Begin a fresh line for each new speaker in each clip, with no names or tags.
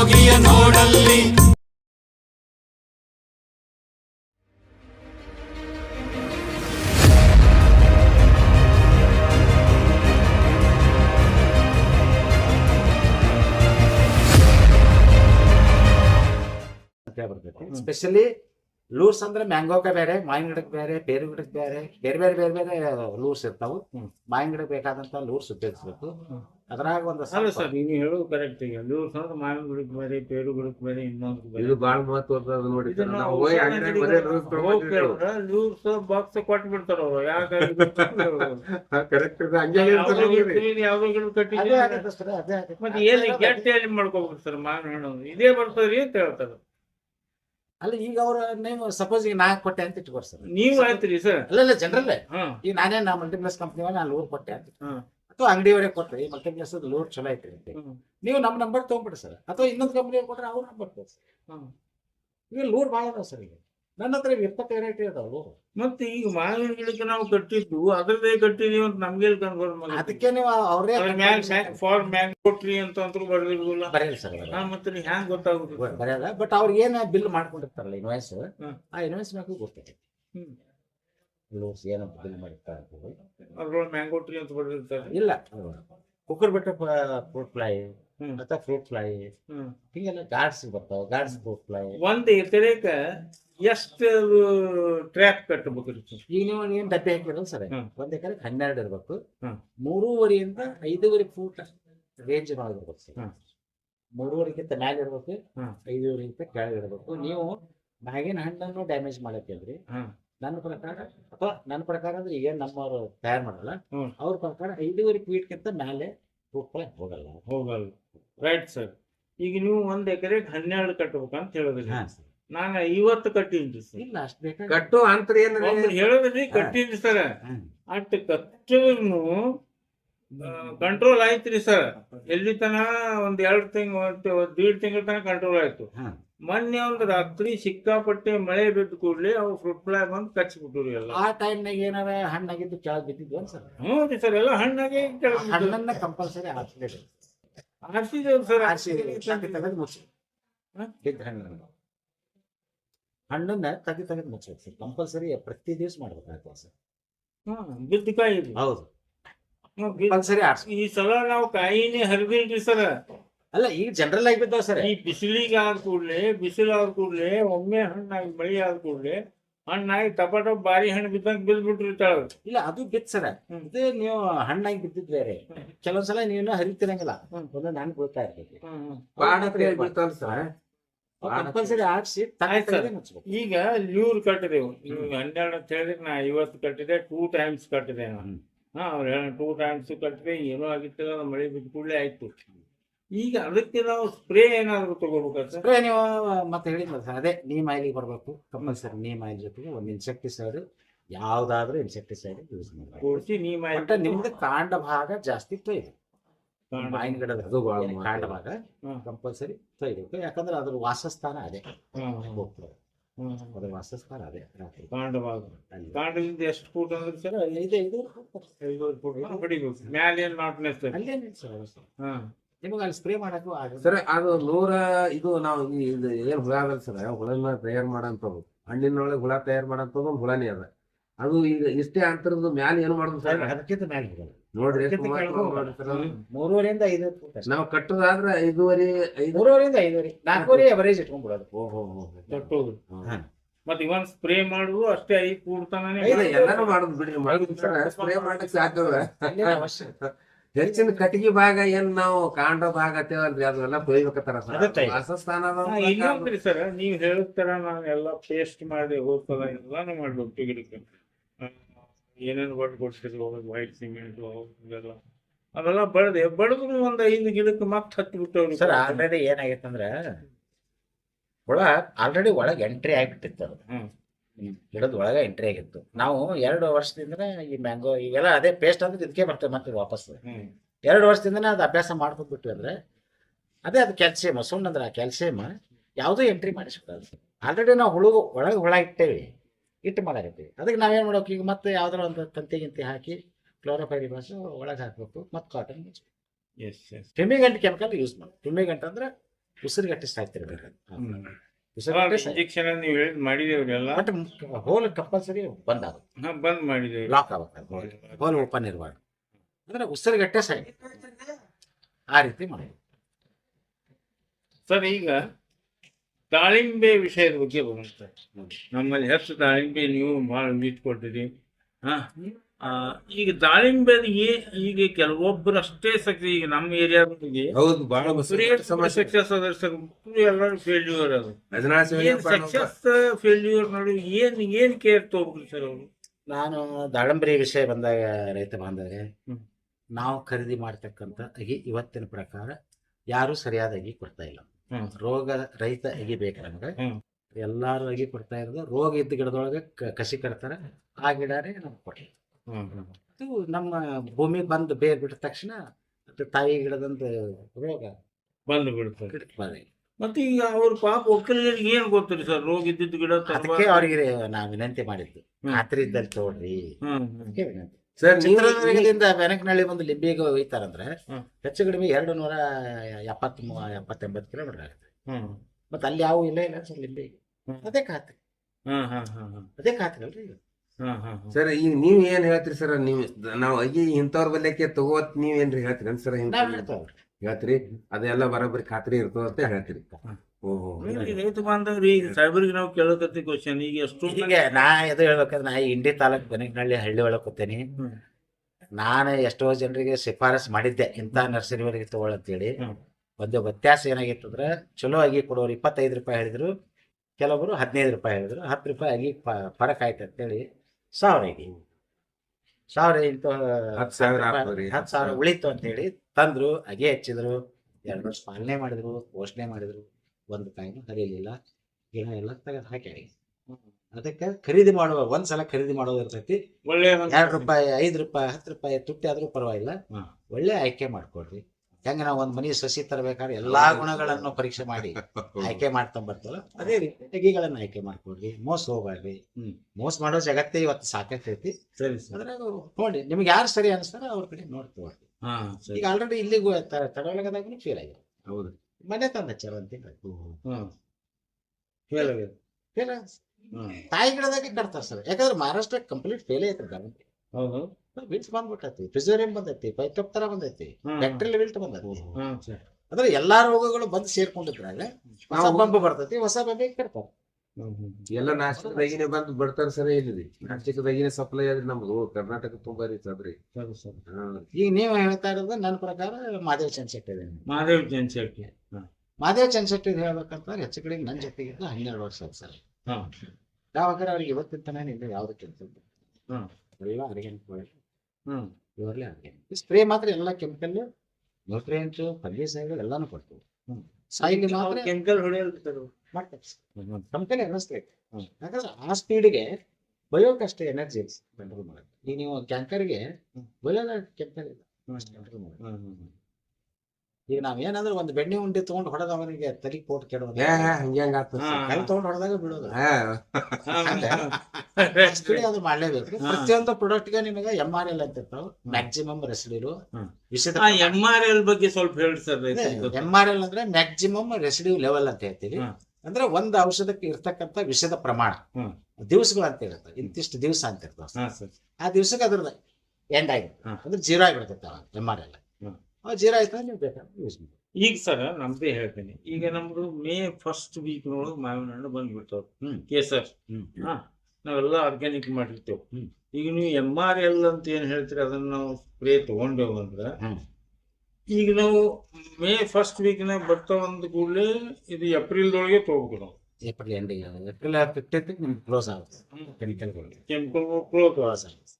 ನಲ್ಲಿ
ನೋಡಲ್ಲಿ. ಬರ್ತೈತಿ ಸ್ಪೆಷಲಿ ಲೂರ್ಸ್ ಅಂದ್ರೆ ಮ್ಯಾಂಗೋಕ್ಕೆ ಬೇರೆ ಮಾವಿನ ಗಿಡಕ್ಕೆ ಬೇರೆ ಪೇರು ಗಿಡಕ್ಕೆ ಬೇರೆ ಬೇರೆ ಬೇರೆ ಬೇರೆ ಬೇರೆ ಲೂಸ್ ಇರ್ತಾವು. ಮಾವಿನ ಗಿಡಕ್ಕೆ ಬೇಕಾದಂತ ಲೂರ್ಸ್ ಉಪಯೋಗಿಸ್ಬೇಕು. ಅದ್ರಾಗ ಒಂದು
ಸರ್ ನೀವು ಹೇಳೋದು ಕರೆಕ್ಟ್ ಈಗ. ಲೂಸ್ ಅಂದ್ರೆ ಮಾವಿನ ಗಿಡಕ್ಕೆ ಬೇರೆ ಪೇರು ಗಿಡಕ್ಕೆ ಬೇರೆ ಇನ್ನೊಂದು ಬೇರೆ.
ಇದು ಬಾಳ ಮಹತ್ವದ ನೋಡಿ ಬರೀ.
ಲೂಸ್ ಬಾಕ್ಸ್ ಕೊಟ್ಟು ಬಿಡ್ತಾರ ಅವ್ರು. ಯಾಕೆ
ಇದೆ. ಹಂಗೆ.
ಯಾವ್ದೋ ಗಿಡ
ಅದೇ
ಕಟ್ಟಿದ್ದೀವಿ
ಅದೇ
ಮತ್ತೆ ಏನ್ ಗೆಟ್ ಎಲ್ಲಿ ಮಾಡ್ಕೋಬೇಕು ಸರ್ ಮಾವಿನ ಹಣ್ಣು? ಇದೇ ಬರ್ತದ್ರಿ ಅಂತ ಹೇಳ್ತಾರೆ.
ಅಲ್ಲ ಈಗ ಅವ್ರ ನೀವು ಸಪೋಸ್ ಈಗ ನಾ ಕೊಟ್ಟೆ ಅಂತ ಇಟ್ಕೋರ್ ಸರ್.
ನೀವು ಆಯ್ತ್ರಿ ಸರ್.
ಅಲ್ಲ ಅಲ್ಲ ಜನರಲ್ಲೇ.
ಹಾ.
ಈಗ ನಾನೇ ನಾ ಮಲ್ಟಿಪ್ಲೆಸ್ ಕಂಪ್ನಿ ನಾನು ಲೂರ್ ಕೊಟ್ಟೆ ಅಂತ. ಅಥವಾ ಅಂಗಡಿಯವರೇ ಕೊಟ್ಟರೆ ಈ ಮಲ್ಟಿಪ್ಲೆಸ್ ಲೂರ್ ಚಲೋ ಐತ್ರಿ ಅಂತ. ನೀವು ನಮ್ಮ ನಂಬರ್ ತಗೊಂಡ್ಬಿಡಿ ಸರ್. ಅಥವಾ ಇನ್ನೊಂದು ಕಂಪ್ನಿ ಕೊಟ್ಟರೆ ಅವ್ರ ನಂಬರ್
ಹ್ಮ್.
ಈಗ ಲೂರ್ ಭಾಳ ಅದಾವ ಸರ್ ಈಗ. ನನ್ನ ಹತ್ರ ಇಪ್ಪತ್ತು ವೆರೈಟಿ ಅದಾವು
ಮತ್ತೆ ಈಗ ಮಾವಿನ ಗಿಡಕ್ಕೆ ನಾವು ಕಟ್ಟಿದ್ದು ಅದ್ರದೇ ಕಟ್ಟಿದೀವಿ ಅಂತ ನಮ್ಗೆ
ಅದಕ್ಕೆ ನೀವು ಅವರೇ
ಫಾರ್ ಮ್ಯಾಂಗೋ ಟ್ರೀ ಅಂತ ಅಂತೂ ಬರ್ದಿರ್ಲಿಲ್ಲ
ಬರೆಯಲ್ಲ ಸರ್
ಮತ್ತೆ ಹ್ಯಾಂಗ್ ಗೊತ್ತಾಗುತ್ತೆ
ಬರೆಯಲ್ಲ. ಬಟ್ ಅವ್ರು ಏನ ಬಿಲ್ ಮಾಡ್ಕೊಂಡಿರ್ತಾರಲ್ಲ ಇನ್ವಾಯ್ಸ್. ಆ ಇನ್ವಾಯ್ಸ್ ಮ್ಯಾಗೂ ಗೊತ್ತೈತಿ.
ಹ್ಮ್.
ಲೂರ್ಸ್ ಏನಂತ ಬಿಲ್ ಮಾಡಿರ್ತಾರೆ.
ಅದ್ರೊಳಗೆ ಮ್ಯಾಂಗೋ ಟ್ರೀ ಅಂತ ಬರ್ದಿರ್ತಾರೆ.
ಇಲ್ಲ. ಕುಕ್ಕರ್ ಬೆಟ್ಟ ಫ್ರೂಟ್ ಫ್ಲೈ
ಹ್ಮ್.
ಅಥವಾ ಫ್ರೂಟ್ ಫ್ಲೈ
ಹ್ಮ್.
ಹಿಂಗೆಲ್ಲ ಗಾರ್ಡ್ಸ್ ಬರ್ತಾವ ಗಾರ್ಡ್ಸ್ ಫ್ರೂಟ್ ಫ್ಲೈ
ಒಂದ್ ಎಕರೆಕ ಎಷ್ಟು ಟ್ರ್ಯಾಕ್ ಕಟ್ಟಬೇಕ್ರಿ ಸರ್
ಈಗ ನೀವು ಏನ್ ಡಬ್ಬಿ ಹಾಕಿರಲ್ಲ ಸರ್
ಹ್ಮ್.
ಒಂದ್ ಎಕರೆ ಹನ್ನೆರಡು ಇರ್ಬೇಕು
ಹ್ಮ್.
ಮೂರುವರೆಯಿಂದ ಐದೂವರೆ ಫೂಟ್ ರೇಂಜ್ ಮಾಡಿರ್ಬೇಕು ಸರ್
ಹ್ಮ್.
ಮೂರುವರೆಗಿಂತ ಮ್ಯಾಲೆ ಇರ್ಬೇಕು
ಹ್ಮ್.
ಐದೂವರೆಗಿಂತ ಕೆಳಗೆ ಇರ್ಬೇಕು ನೀವು ಮ್ಯಾಗಿನ ಹಣ್ಣನ್ನು ಡ್ಯಾಮೇಜ್
ಹ್ಮ್.
ನನ್ನ ಪ್ರಕಾರ ಅಥವಾ ನನ್ನ ಪ್ರಕಾರ ಅಂದ್ರೆ ಏನ್ ನಮ್ಮವ್ರು ತಯಾರು ಮಾಡಲ್ಲ
ಹ್ಮ್.
ಅವ್ರ ಪ್ರಕಾರ ಐದೂವರೆ ಫೀಟ್ಗಿಂತ ಮೇಲೆ ರೂಪಾಯಿ ಹೋಗಲ್ಲ
ಹೋಗಲ್ಲ ರೈಟ್ ಸರ್ ಈಗ ನೀವು ಒಂದ್ ಎಕರೆಗೆ ಹನ್ನೆರಡು ಕಟ್ಟಬೇಕಂತ ಹೇಳಿದ್ರಿ
ಹಾ,
ನಾನು ಇವತ್ತು ಸರ್.
ಇಲ್ಲ ಅಷ್ಟು ಬೇಕಾ
ಕಟ್ಟು ಅಂತರ ಏನ್ರಿ
ಒಬ್ರು ಹೇಳಿದ್ರಿ ಕಟ್ಟಿನ್ರಿ ಸರ್.
ಹ್ಮ್.
ಅಷ್ಟು ಕಟ್ಟಿದ್ರು ಕಂಟ್ರೋಲ್ ಆಯ್ತ್ರಿ ಸರ್. ಎಲ್ಲಿ ತನ ಒಂದ್ ಎರಡು ತಿಂಗಳು ಒಂದ್ ದೀಡ್ ತಿಂಗಳ ತನಕ ಕಂಟ್ರೋಲ್ ಆಯ್ತು.
ಹ್ಮ್.
ಮೊನ್ನೆ ಒಂದು ರಾತ್ರಿ ಸಿಕ್ಕಾಪಟ್ಟೆ ಮಳೆ ಬಿದ್ದ ಕೂಡ್ಲಿ ಅವು ಫ್ರೂಟ್ ಫ್ಲೈ ಬಂದು ಕಚ್ಚಿಬಿಟ್ರು ಎಲ್ಲ.
ಆ ಟೈಮ್ನಾಗ ಏನಾರ ಹಣ್ಣಾಗಿದ್ದು ಕೆಳಗೆ ಬಿದ್ದಿದ್ವು ಸರ್?
ಹ್ಞೂ ರೀ ಸರ್ ಎಲ್ಲ ಹಣ್ಣಾಗೆ
ಹಣ್ಣನ್ನ ಕಂಪಲ್ಸರಿ ಹಾಕ್ಲೇಬೇಕು
ಆರ್ಸಿದೇವ್ ಸರ್.
ಆರಿಸಿ ತೆಗೆದು ಮುಚ್ಚಿ.
ಹ?
ಬಿದ್ದ ಹಣ್ಣನ್ನು. ಹಣ್ಣನ್ನ ತೆಗೆದು ತೆಗೆದು ಮುಚ್ಚಬೇಕು ಸರ್ ಕಂಪಲ್ಸರಿ ಪ್ರತಿ ದಿವಸ ಮಾಡ್ಬೇಕಾಗ್ತದೆ ಸರ್.
ಇದು.
ಹೌದು.
ಹ್ಮ್,
ಕಂಪಲ್ಸರಿ
ಈ ಸಲ ನಾವು ಕಾಯಿನೇ ಹರಿದಿಲ್ರಿ ಸರ್.
ಅಲ್ಲ ಈಗ ಜನರಲ್ ಆಗಿ ಬಿದ್ದಾವ ಸರ್.
ಈ ಬಿಸಿಲಿಗೆ ಆದ ಕೂಡ್ಲೆ ಬಿಸಿಲು ಆದ ಕೂಡ್ಲೆ ಒಮ್ಮೆ ಹಣ್ಣಾಗಿ ಮಳಿ ಆದ ಕೂಡ್ಲೆ ಹಣ್ಣಾಗಿ ಟಪ ಟಪ್ ಬಾರಿ ಹಣ್ಣು ಬಿದ್ದಂಗೆ ಬಿದ್ದ್ಬಿಟ್ಟಿರ್ತಾಳ
ಇಲ್ಲ ಅದು ಬಿತ್ ಸರ್.
ಹ್ಮ್.
ಇದು ನೀವು ಹಣ್ಣಾಗಿ ಬಿದ್ದಿದ್ ಬೇರೆ. ಕೆಲವೊಂದ್ಸಲ ನೀವು ಹರಿತಿರಂಗಿಲ್ಲ.
ಹ್ಮ್.
ಒಂದೊಂದು ಹಣ್ಣು ಬೀಳ್ತಾ ಇರ್ತೈತಿ
ಸರ್.
ಕಂಪಲ್ಸರಿ ಮುಚ್ಚಬೇಕು
ಈಗ ಲ್ಯೂರ್ ಕಟ್ಟಿದೆವು. ಹನ್ನೆರಡು ಅಂತ ಹೇಳಿದ್ರೆ ನಾ ಇವತ್ತು ಕಟ್ಟಿದೆ ಟೂ ಟೈಮ್ಸ್ ಕಟ್ಟಿದೆ ನಾನು. ಹಾ ಅವ್ರು ಹೇಳ ಟೂ ಟೈಮ್ಸ್ ಕಟ್ಟಿದೆ ಏನೋ ಆಗಿತ್ತು ಮಳೆ ಬಿದ್ದ ಕೂಡಲೇ ಆಯ್ತು. ಈಗ ಅದಕ್ಕೆ ನಾವು ಸ್ಪ್ರೇ ಏನಾದ್ರು ತಗೋಬೇಕು
ಸ್ಪ್ರೇ ನೀವು ಮತ್ತೆ ಹೇಳಿದ್ನಲ್ಲ ಸರ್ ಅದೇ ನೀಮ್ ಆಯಿಲಿಗೆ ಬರಬೇಕು. ಕಂಪಲ್ಸರಿ ನೀಮ್ ಆಯಿಲ್ ಜೊತೆಗೆ ಒಂದು ಇನ್ಸೆಕ್ಟಿಸೈಡ್ ಯಾವುದಾದ್ರೂ ಇನ್ಸೆಕ್ಟಿಸೈಡ್ ಯೂಸ್ ಮಾಡಿ
ಕೂಡಿಸಿ ನೀ
ಒಟ್ಟ ನಿಮ್ದು ಕಾಂಡ ಭಾಗ ಜಾಸ್ತಿ ತೊಯ್ದು ಮಾವಿನ ಗಿಡದ
ಅದು ಭಾಳ
ಏನ್ ಕಾಂಡ ಭಾಗ
ಹ್ಮ್.
ಕಂಪಲ್ಸರಿ ತೊಯ್ಬೇಕು ಯಾಕಂದ್ರೆ ಅದ್ರ ವಾಸಸ್ಥಾನ ಅದೇ. ಹೋಗ್ತದೆ. ಅದ್ರ ವಾಸಸ್ಥಾನ ಅದೇ ರಾತ್ರಿ.
ಕಾಂಡವಾಗ
ಅಲ್ಲಿ.
ಕಾಂಡದಿಂದ ಎಷ್ಟು ಫೂಟ್ ಅಂದ್ರೆ ಸರ್?
ಐದು ಇದು
ಐದು ಫೂಟ್ ಹೊಡಿಬೇಕು ಮ್ಯಾಲೆ ಏನ್ ನಾಟ್ನೆಸ್
ಅಲ್ಲೇನಿಲ್ಲ ಸರ್.
ಹಾ.
ನಿಮಗೆ ಅಲ್ಲಿ ಸ್ಪ್ರೇ ಮಾಡಕ್ಕೂ
ಸರ್ ಅದು ನೂರ ಇದು ನಾವು ಈ ಇದು ಏನ್ ಹುಳ ಅದಲ್ಲ ಸರ್? ಹುಳನ ತಯಾರು ಮಾಡಂತವು ಹಣ್ಣಿನೊಳಗೆ ಹುಳ ತಯಾರು ಮಾಡಂತದ್ದು ಒಂದು ಹುಳನೇ ಅದ. ಅದು ಈಗ ಇಷ್ಟೇ ಅಂತರದ್ದು ಮ್ಯಾಲೆ ಏನು ಮಾಡೋದು ಸರ್?
ಅದಕ್ಕಿಂತ ಮ್ಯಾಲೆ ಹೋಗಲ್ಲ.
ನೋಡ್ರಿ ಎಷ್ಟು.
ಮೂರುವರೆಯಿಂದ ಐದು ಫೂಟ್ ಅಷ್ಟೇ.
ನಾವು ಕಟ್ಟೋದಾದ್ರೆ ಐದೂವರೆ ಐದು
ಮೂರುವರೆಯಿಂದ ಐದುವರೆ. ನಾಲ್ಕೂವರೆ ಅವರೇಜ್ ಇಟ್ಕೊಂಡ್ಬಿಡೋದು.
ಕಟ್ಟೋದು.
ಹಾ.
ಇವನ್ ಸ್ಪ್ರೇ ಮಾಡುದು ಅಷ್ಟೇ ಐದು
ಕೂಡ್ತಾನೆ
ಎಲ್ಲಾನು ಮಾಡುದು ಬಿಡಿ ಮಾಡುದು ಸ್ಪ್ರೇ ಮಾಡಕ್ ಸಾಧ್ಯವ?
ಅಲ್ಲೇನು ಅವಶ್ಯ
ಹೆಚ್ಚಿನ ಕಟ್ಟಿಗೆ ಭಾಗ ಏನ್ ನಾವು ಕಾಂಡ ಭಾಗ ಅಂತೇವಲ್ರಿ ಅದೆಲ್ಲ
ಕೊಯ್ಬೇಕತ್ತಾರ.
ವಾಸಸ್ಥಾನ ಅದ
ಹಾ, ಇನ್ನೊಂದ್ರಿ ಸರ್ ನೀವ್ ಹೇಳ್ತಾರ ನಾನು ಎಲ್ಲ ಪೇಸ್ಟ್ ಮಾಡಿ ಹೋಗ್ತದ ಎಲ್ಲಾನು ಮಾಡ್ಬೇಕು ಗಿಡಕ್ಕೆ. ಏನೇನು ಬಡ್ ಕೊಡ್ತಿದ್ರು ವೈಟ್ ಸಿಮೆಂಟು ಇವೆಲ್ಲ. ಅವೆಲ್ಲ ಬಳದೆ ಬಡದ್ರು ಒಂದು ಐದು ಗಿಡಕ್ಕೆ ಮತ್ತೆ ಹತ್ತಿ ಬಿಟ್ಟವ್ರು
ಸರ್ ಆಲ್ರೆಡಿ ಏನಾಗೈತೆ ಅಂದ್ರೆ ಹುಳ ಆಲ್ರೆಡಿ ಒಳಗೆ ಎಂಟ್ರಿ ಆಗಿಬಿಟ್ಟಿತ್ತು ಅದು. ಗಿಡದ ಒಳಗೆ ಎಂಟ್ರಿ ಆಗಿತ್ತು. ನಾವು ಎರಡು ವರ್ಷದಿಂದ ಈ ಮ್ಯಾಂಗೋ ಇವೆಲ್ಲ ಅದೇ ಪೇಸ್ಟ್ ಅಂದ್ರೆ ಇದಕ್ಕೆ ಬರ್ತೇವೆ ಮತ್ತೆ ವಾಪಸ್. ಎರಡು ವರ್ಷದಿಂದ ಅದು ಅಭ್ಯಾಸ ಮಾಡ್ಕೊಂಡ್ಬಿಟ್ಟು ಅಂದ್ರೆ ಅದೇ ಅದು ಕ್ಯಾಲ್ಸಿಯಮ್ ಸುಣ್ಣ ಅಂದ್ರೆ ಆ ಕ್ಯಾಲ್ಸಿಯಮ್ ಯಾವುದೂ ಎಂಟ್ರಿ ಮಾಡಿಸ್ಬಿಟ್ಟು ಆಲ್ರೆಡಿ ನಾವು ಹುಳು ಒಳಗೆ ಹುಳ ಇಟ್ಟೇವಿ. ಇಟ್ಟು ಮಾಡಾಕತ್ತೀವಿ ಅದಕ್ಕೆ ನಾವೇನು ಮಾಡ್ಬೇಕು? ಈಗ ಮತ್ತೆ ಯಾವ್ದಾರ ಒಂದು ತಂತಿ ಗಿಂತಿ ಹಾಕಿ ಬಾಸು ಒಳಗೆ ಹಾಕಬೇಕು ಮತ್ತು cotton
S S
fumigant chemical use ಮಾಡಿ ಫಿಮಿಗಂಟ್ ಅಂದ್ರೆ ಉಸಿರುಗಟ್ಟಿ ಸಾಯ್ತಿರ್ಬೇಕು.
ಇಂಜೆಕ್ಷನ್ ನೀವು ಹೇಳಿದ್
ಬಟ್ ಹೋಲ್ ಕಂಪಲ್ಸರಿ ಬಂದ್ ಆಗುತ್ತೆ
ಬಂದ್ ಮಾಡಿದೀವಿ
ಲಾಕ್ ಆಗ್ಬೇಕು ಹೋಲ್ ಓಪನ್ ಇರಬಾರ್ದು ಅಂದ್ರೆ ಉಸಿರುಗಟ್ಟೆ ಸಾಯ್ತಿ ಆ ರೀತಿ ಮಾಡಿ
ಸರ್ ಈಗ ದಾಳಿಂಬೆ ವಿಷಯದ ಬಗ್ಗೆ ಬರುತ್ತೆ ನಮ್ಮಲ್ಲಿ ಹೆಚ್ಚು ದಾಳಿಂಬೆ ನೀವು ಭಾಳ ಮೀಟ್ ಕೊಟ್ಟಿರಿ ಹಾ ಆ, ಈಗ ದಾಳಿಂಬೆ ಏ ಈಗ ಕೆಲವೊಬ್ಬರು ಅಷ್ಟೇ ಸಕ್ಸಸ್ ಈಗ ನಮ್ಮ ಏರಿಯಾದೊಳಗೆ
ಹೌದು ಬಹಳ ಸಮಸ್ಯೆ.
ಸಕ್ಸಸ್ ಅದ ಸರ್ ಎಲ್ಲರೂ ಫೇಲ್ಯೂರ್ ಅದು. ಸಕ್ಸಸ್ ಫೇಲ್ಯೂರ್ ನೋಡಿ ಏನ್ ಏನ್ ಕೇರ್ ತಗೋಬೇಕ್ರಿ ಸರ್ ಅವರು?
ನಾನು ದಾಳಿಂಬೆ ವಿಷಯ ಬಂದಾಗ ರೈತ ಬಾಂಧವರೇ. ನಾವು ಖರೀದಿ ಮಾಡ್ತಕ್ಕಂಥ ಅಗಿ ಇವತ್ತಿನ ಪ್ರಕಾರ ಯಾರು ಸರಿಯಾದ ಅಗಿ ಕೊಡ್ತಾ ಇಲ್ಲ. ರೋಗ ರಹಿತ ಅಗಿ ಬೇಕು ನಮ್ಗೆ ಎಲ್ಲಾರು ಅಗಿ ಕೊಡ್ತಾ ಇರೋದು ರೋಗ ಇದ್ದ ಗಿಡದೊಳಗೆ ಕಸಿ ಕಟ್ತಾರ ಆ ಗಿಡನೇ ನಮ್ಗೆ ಕೊಡಿ ಇದು ನಮ್ಮ ಭೂಮಿ ಬಂದು ಬೇರ್ ಬಿಟ್ಟ ತಕ್ಷಣ ಅದು ತಾಯಿ ಗಿಡದಂತ ರೋಗ
ಬಂದು ಬಿಡ್ತಾರೆ ಮತ್ತೆ ಈಗ ಅವ್ರ ಪಾಪ ಒಕ್ಕಲಿಗರಿಗೆ ಏನ್ ಗೊತ್ತಿರಿ ಸರ್? ರೋಗ ಇದ್ದಿದ್ದು ಗಿಡ
ಅದಕ್ಕೆ ಅವ್ರಿಗೆ ನಾ ವಿನಂತಿ ಮಾಡಿದ್ದು
ಆತ್ರಿ
ಖಾತ್ರಿ ಇದ್ದಲ್ಲಿ ತಗೊಳ್ರಿ ಅದಕ್ಕೆ ವಿನಂತಿ.
ಸರ್
ಚಿತ್ರದುರ್ಗದಿಂದ ಬೆನಕನಹಳ್ಳಿ ಬಂದು ಲಿಬ್ಬಿಗೆ ಒಯ್ತಾರಂದ್ರೆ
ಹ್ಮ್.
ಹೆಚ್ಚು ಕಡಿಮೆ ಎರಡು ನೂರ ಎಪ್ಪತ್ತ್ ಎಪ್ಪತ್ತೆಂಬತ್ತು ಕಿಲೋಮೀಟರ್ ಆಗುತ್ತೆ.
ಹ್ಮ್.
ಮತ್ತೆ ಅಲ್ಲಿ ಯಾವ ಇಲ್ಲ ಇಲ್ಲ ಸರ್ ಲಿಂಬಿ ಅದೇ ಖಾತ್ರಿ.
ಹ್ಮ್ ಹ್ಮ್ ಹ್ಮ್ ಹ್ಮ್
ಅದೇ
ಹ್ಮ್ ಹ್ಮ್
ಸರ್ ಈಗ ನೀವ್ ಏನ್ ಹೇಳ್ತೀರಿ ಸರ್ ನೀವು ನಾವು ಅಗಿ ಇಂಥವ್ರ ಬಲ್ಯಕ್ಕೆ ತಗೋತ್ ನೀವ್ ಏನ್ರಿ ಹೇಳ್ತೀರಿ ಸರ್. ಹೇಳ್ತೀರಿ? ಅದೆಲ್ಲ ಬರೋಬ್ಬರಿ ಖಾತ್ರಿ ಇರ್ತದ ಅಂತ ಹೇಳ್ತೀರಿ.
ಈಗ ರೈತ ಬಾಂಧವ್ರಿ ಈಗ ಸಾಹೇಬ್ರಿಗೆ ನಾವು ಕೇಳಕತ್ತಿ ಕ್ವಶನ್ ಈಗ ಎಷ್ಟು
ಹೀಗೆ ನಾ ಎದು ಹೇಳ್ಬೇಕಂದ್ರೆ ನಾ ಈ ಇಂಡಿ ತಾಲೂಕ್ ಬೆನಕನಹಳ್ಳಿ ಹಳ್ಳಿ ಒಳಗೆ ಕೂತೇನಿ. ನಾನು ಎಷ್ಟೋ ಜನರಿಗೆ ಶಿಫಾರಸ್ ಮಾಡಿದ್ದೆ ಇಂಥ ನರ್ಸರಿವರೆಗೆ ತಗೊಳ್ಳಂತೇಳಿ
ಹೇಳಿ
ಒಂದು ವ್ಯತ್ಯಾಸ ಏನಾಗಿತ್ತು ಅಂದ್ರೆ ಚಲೋ ಆಗಿ ಕೊಡೋರು ಇಪ್ಪತ್ತೈದು ರೂಪಾಯಿ ಹೇಳಿದ್ರು ಕೆಲವರು ಹದಿನೈದು ರೂಪಾಯಿ ಹೇಳಿದ್ರು ಹತ್ತು ರೂಪಾಯಿ ಆಗಿ ಫರಕ್ ಆಯ್ತು ಅಂತೇಳಿ ಸಾವಿರ ಆಗಿ ಸಾವಿರ ಇಂತ
ಹತ್ತು ಸಾವಿರ.
ಹತ್ತು ಸಾವಿರ. ಉಳಿತು ಅಂತೇಳಿ ತಂದ್ರು ಅಗೆ ಹಚ್ಚಿದ್ರು ಎರಡು ವರ್ಷ ಪಾಲನೆ ಮಾಡಿದ್ರು ಪೋಷಣೆ ಮಾಡಿದ್ರು. ಒಂದು ಕಾಯಿನೂ ಹರಿಯಲಿಲ್ಲ ಗಿಡ ಎಲ್ಲ ತೆಗೆದು ಹಾಕ್ಯಾರಿ. ಅದಕ್ಕೆ ಖರೀದಿ ಮಾಡುವ ಒಂದ್ಸಲ ಖರೀದಿ ಮಾಡೋದು ಇರ್ತೈತಿ.
ಒಳ್ಳೆ
ಎರಡು ರೂಪಾಯಿ ಐದು ರೂಪಾಯಿ ಹತ್ತು ರೂಪಾಯಿ ತುಟ್ಟಿ ಆದ್ರೂ ಪರವಾಗಿಲ್ಲ. ಒಳ್ಳೆ ಆಯ್ಕೆ ಮಾಡ್ಕೊಡ್ರಿ ಹೆಂಗ ನಾವು ಒಂದ್ ಮನಿ ಸಸಿ ತರಬೇಕಾದ್ರೆ ಎಲ್ಲಾ ಗುಣಗಳನ್ನು ಪರೀಕ್ಷೆ ಮಾಡಿ ಆಯ್ಕೆ ಮಾಡ್ತಾ ಬರ್ತಾರ ಅದೇ ರೀತಿ ತೆಗಿಗಳನ್ನ ಆಯ್ಕೆ ಮಾಡ್ಕೊಡ್ರಿ ಮೋಸ ಹೋಗ್ಬೇಡ್ರಿ
ಹ್ಮ್.
ಮೋಸ ಮಾಡೋ ಜಗತ್ತೇ ಇವತ್ತು ಸಾಕೈತಿ ಅದ್ರಾಗ ನೋಡಿ ನಿಮ್ಗೆ ಯಾರು ಸರಿ ಅನಿಸ್ತಾರ ಅವ್ರ ಕಡೆ ನೋಡ್ತೀವಿ ಈಗ ಆಲ್ರೆಡಿ ಇಲ್ಲಿಗೂ ತಡವಲಗದಾಗೂ ಫೇಲ್ ಆಗಿದೆ.
ಹೌದು.
ಮನೆ ತಂದ
ಚರಂತಿ
ಫೇಲ್ ತಾಯಿ ಗಿಡದಾಗ ಕಟ್ತಾರ ಸರ್. ಯಾಕಂದ್ರೆ ಮಹಾರಾಷ್ಟ್ರ ಕಂಪ್ಲೀಟ್ ಫೇಲ್ ಐತ್ರಿ ಗವರ್ಮೆಂಟ್
ಹೌದು.
ಬಂದ್ಬಿಟ್ಟೈತಿ. ಪ್ರಿಸೋರಿಯಂ ಬಂದೈತಿ ಪೈಕಪ್ ತರ ಬಂದೈತಿ. ಬ್ಯಾಕ್ಟೀರಿಯಲ್ ವಿಲ್ಟ್ ಬಂದೈತಿ. ಅಂದ್ರೆ ಎಲ್ಲಾ ರೋಗಗಳು ಬಂದು ಸೇರ್ಕೊಂಡಿದ್ರಾಗ ಹೊಸ ಬಂಬು ಬರ್ತೈತಿ ಹೊಸ ಬಂಬೆ ಕಟ್ತಾರ
ಎಲ್ಲ ನಾಷ್ಟಕದಾಗಿನೇ ಬಂದು ಬಿಡ್ತಾರ ಸರ್ ಏನಿದೆ ನಾಷ್ಟಕದಾಗಿನೇ ಸಪ್ಲೈ ಆದ್ರೆ ನಮ್ದು. ಕರ್ನಾಟಕ ತುಂಬಾ ರೀ ಸದ್ರಿ
ಸರಿ ಸರಿ.
ಈಗ ನೀವು ಹೇಳ್ತಾ ಇರೋದು ನನ್ನ ಪ್ರಕಾರ ಮಹಾದೇವ್ ಚಂದ್ಶೆಟ್ಟಿ ಇದೆ.
ಮಹಾದೇವ್ ಜನ್ಶೆಟ್ಟಿ
ಮಹಾದೇವ್ ಚಂದ್ಶೆಟ್ಟಿ ಹೇಳ್ಬೇಕಂತಂದ್ರೆ ಹೆಚ್ಚು ಕಡೆ ನನ್ನ ಜೊತೆಗಿದ್ದು ಹನ್ನೆರಡು ವರ್ಷ ಆಯ್ತು ಸರ್.
ಹಾ.
ಯಾವಾಗ ಅವ್ರಿಗೆ ಇವತ್ತಿನ ತನ ಇಲ್ಲ ಯಾವ್ದು ಕೆಲಸ
ಹ್ಮ್.
ಎಲ್ಲ ಆರ್ಗ್ಯಾನಿಕ್
ಹ್ಮ್.
ಇವರ್ಲೇ ಆರ್ಗ್ಯಾನಿಕ್ ಸ್ಪ್ರೇ ಮಾತ್ರ ಎಲ್ಲ ಕೆಮಿಕಲ್ ನ್ಯೂಟ್ರಿಯೆಂಟ್ಸ್ ಫಂಗಿಸೈಡ್ ಎಲ್ಲಾನು ಕೊಡ್ತೀವಿ. ಸಾಯಿಲಿ ಮಾತ್ರ
ಕೆಮಿಕಲ್
ಕಂಪನಿ ಯಾಕಂದ್ರೆ ಆ ಸ್ಪೀಡ್ಗೆ ಬಯೋಕಷ್ಟೇ ಎನರ್ಜಿ ಕಂಟ್ರೋಲ್ ಮಾಡುತ್ತೆ. ಈಗ ನೀವು ಕ್ಯಾಂಕರ್ಗೆ ಬಯೋದ ಕೆಮಿಕಲ್ ಇಲ್ಲ ಕಂಟ್ರೋಲ್ ಮಾಡುತ್ತೆ. ಈಗ ನಾವ್ ಏನಂದ್ರೆ ಒಂದು ಬೆಣ್ಣೆ ಉಂಡೆ ತಗೊಂಡ್ ಹೊಡೆದ ಅವನಿಗೆ ತಲೆ ಪೋಟ್ ಕೆಡೋದು
ಏ
ತಗೊಂಡ್ ಹೊಡೆದಾಗ ಬಿಡೋದು. ಅದು. ಮಾಡ್ಲೇಬೇಕು.
ಪ್ರತಿಯೊಂದು
ಪ್ರತಿಯೊಂದು ಪ್ರಾಡಕ್ಟ್ಗೆ ನಿಮಗೆ ಎಂ ಆರ್ ಎಲ್ ಅಂತ ಇರ್ತಾವ. ಮ್ಯಾಕ್ಸಿಮಮ್ ರೆಸಿಡ್ಯೂ
ಹ್ಮ್.
ವಿಷದ
ಆ ಎಂ ಆರ್ ಎಲ್ ಬಗ್ಗೆ ಸ್ವಲ್ಪ ಹೇಳಿ ಸರ್
ಎಂ ಆರ್ ಎಲ್ ಅಂದ್ರೆ ಮ್ಯಾಕ್ಸಿಮಮ್ ರೆಸಿಡ್ಯೂ ಲೆವೆಲ್ ಅಂತ ಹೇಳ್ತೀವಿ. ಅಂದ್ರೆ ಒಂದ್ ಔಷಧಕ್ಕೆ ಇರ್ತಕ್ಕಂತ ವಿಷದ ಪ್ರಮಾಣ.
ಹ್ಮ್.
ದಿವಸಗಳು ಅಂತ ಇರುತ್ತೆ. ಇಂತಿಷ್ಟು ದಿವಸ ಅಂತ ಇರ್ತಾವ ಆ ದಿವಸಕ್ಕೆ ಅದ್ರದ್ದು ಎಂಡ್
ಆಗಿ.
ಅಂದ್ರೆ ಜೀರೋ ಆಗಿಬಿಡ್ತೈತೆ ಎಂ ಆರ್ ಎಲ್. ಜೀರೋ ಆಯ್ತು. ನೀವು ಬೇಕಾದ್ರೆ ಯೂಸ್ ಮಾಡಿ.
ಈಗ ಸರ್ ನಮ್ದೇ ಹೇಳ್ತೀನಿ. ಈಗ ನಮ್ದು ಮೇ ಫಸ್ಟ್ ವೀಕ್ ನೋಡು ಮಾವಿನ ಹಣ್ಣು ಬಂದ್ಬಿಡ್ತಾವ.
ಹ್ಮ್.
ಕೇಸರ್
ಹ್ಮ್.
ಹಾ ನಾವೆಲ್ಲ ಆರ್ಗ್ಯಾನಿಕ್ ಮಾಡಿರ್ತೇವೆ. ಈಗ ನೀವು ಎಂ ಆರ್ ಎಲ್ ಅಂತ ಏನ್ ಹೇಳ್ತೀರಿ ಅದನ್ನ ನಾವು ಸ್ಪ್ರೇ ತಗೊಂಡೇವು ಅಂದ್ರೆ ಈಗ ನಾವು ಮೇ ಫಸ್ಟ್ ವೀಕ್ನಾಗ ಬರ್ತಾವ ಅಂದ ಕೂಡಲೇ ಇದು ಏಪ್ರಿಲ್ದೊಳಗೆ ತಗೋಬೇಕು ನಾವು.
ಏಪ್ರಿಲ್ ಎಂಡಿಂಗ್ ಏಪ್ರಿಲ್ ಫಿಫ್ಟೀನ್ತ್ ನಿಮ್ಗೆ ಕ್ಲೋಸ್ ಆಗುತ್ತೆ.
ಕೆಮಿಕಲ್ ಕ್ಲೋಸ್
ಕ್ಲೋಸ್ ಆಗುತ್ತೆ.